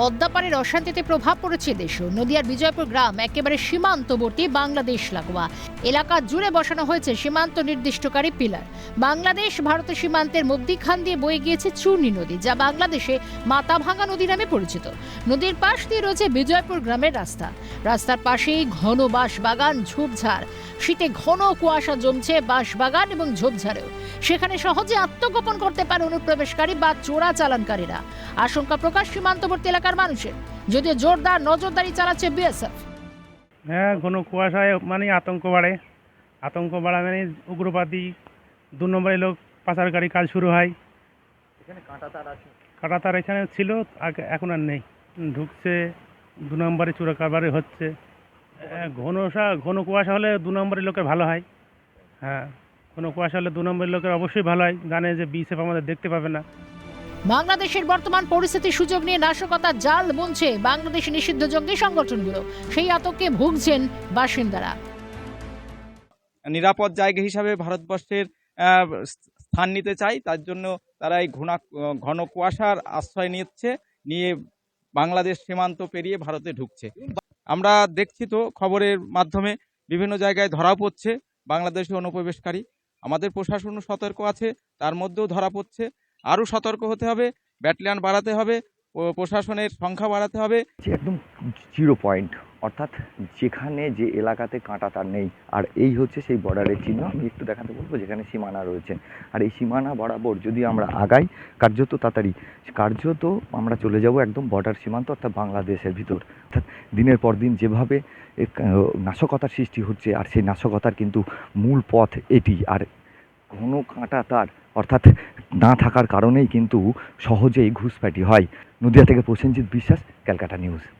পদ্মাপাড়ের অশান্তিতে প্রভাব পড়েছে দেশও। নদিয়ার বিজয়পুর গ্রাম একেবারে সীমান্তবর্তী বাংলাদেশ লাগোয়া। এলাকা জুড়ে বসানো হয়েছে সীমান্ত নির্দিষ্টকারী পিলার। বাংলাদেশ ভারতের সীমান্তের মধ্যিখান দিয়ে বয়ে গিয়েছে চূর্ণী নদী, যা বাংলাদেশে মাথাভাঙা নদী নামে পরিচিত। নদীর পাশ দিয়ে রয়েছে বিজয়পুর গ্রামের রাস্তা। রাস্তার পাশেই ঘন বাঁশ বাগান ঝোপঝাড়। শীতে ঘন কুয়াশা জমছে বাঁশ বাগান এবং ঝোপঝাড়েও। সেখানে সহজে আত্মগোপন করতে পারে অনুপ্রবেশকারী বা চোরা চালানকারীরা আশঙ্কা প্রকাশ সীমান্তবর্তী এলাকার মানুষের। যদিও জোরদার নজরদারি চালাচ্ছে বিএসএফ। হ্যাঁ ঘন কুয়াশায় মানে আতঙ্ক বাড়ে। আতঙ্ক বাড়া মানে উগ্রবাদী দু নম্বরে লোক পাচারকারী কাজ শুরু হয়। কাটা তার এখানে ছিল আগে এখন আর নেই। ঢুকছে দু নম্বরে চোরা কারবারে হচ্ছে। হ্যাঁ, ঘনসা ঘন কুয়াশা হলে দু নম্বরের লোকের ভালো হয়। হ্যাঁ ঘন কুয়াশা হলে দু নম্বরের লোকের অবশ্যই ভালো হয়। জানে যে বিএসএফ আমাদের দেখতে পাবে না। বাংলাদেশের বর্তমান পরিস্থিতির সুযোগ নিয়ে নাশকতার জাল বুনছে বাংলাদেশি নিষিদ্ধ জঙ্গি সংগঠনগুলো। সেই আতঙ্কে ভুগছেন বাসিন্দারা। নিরাপদ জায়গা হিসাবে ভারতবর্ষের স্থান নিতে চাই, তার জন্য তারা এই ঘুণা, ঘন কুয়াশার আশ্রয় নিচ্ছে, নিয়ে বাংলাদেশ সীমান্ত পেরিয়ে ভারতে ঢুকছে। আমরা দেখছি তো খবরের মাধ্যমে বিভিন্ন জায়গায় ধরা পড়ছে, বাংলাদেশি অনুপ্রবেশকারী। আমাদের প্রশাসনও সতর্ক আছে, তার মধ্যেও ধরা পড়ছে। আরও সতর্ক হতে হবে, ব্যাটালিয়ান বাড়াতে হবে প্রশাসনের সংখ্যা বাড়াতে হবে। একদম জিরো পয়েন্ট, অর্থাৎ যেখানে যে এলাকাতে কাঁটা তার নেই। আর এই হচ্ছে সেই বর্ডারের চিহ্ন, আমি একটু দেখাতে বলব যেখানে সীমানা রয়েছে। আর এই সীমানা বরাবর যদি আমরা আগাই, কার্যত তাড়াতাড়ি, কার্যত আমরা চলে যাব একদম বর্ডার সীমান্ত, অর্থাৎ বাংলাদেশের ভিতর। অর্থাৎ দিনের পর দিন যেভাবে নাশকতার সৃষ্টি হচ্ছে, আর সেই নাশকতার কিন্তু মূল পথ এটি। আর ঘন কাঁটা তার, অর্থাৎ না থাকার কারণেই কিন্তু সহজেই ঘুষপ্যাটি হয়। নদিয়া থেকে প্রসেনজিৎ বিশ্বাস ক্যালকাটা নিউজ।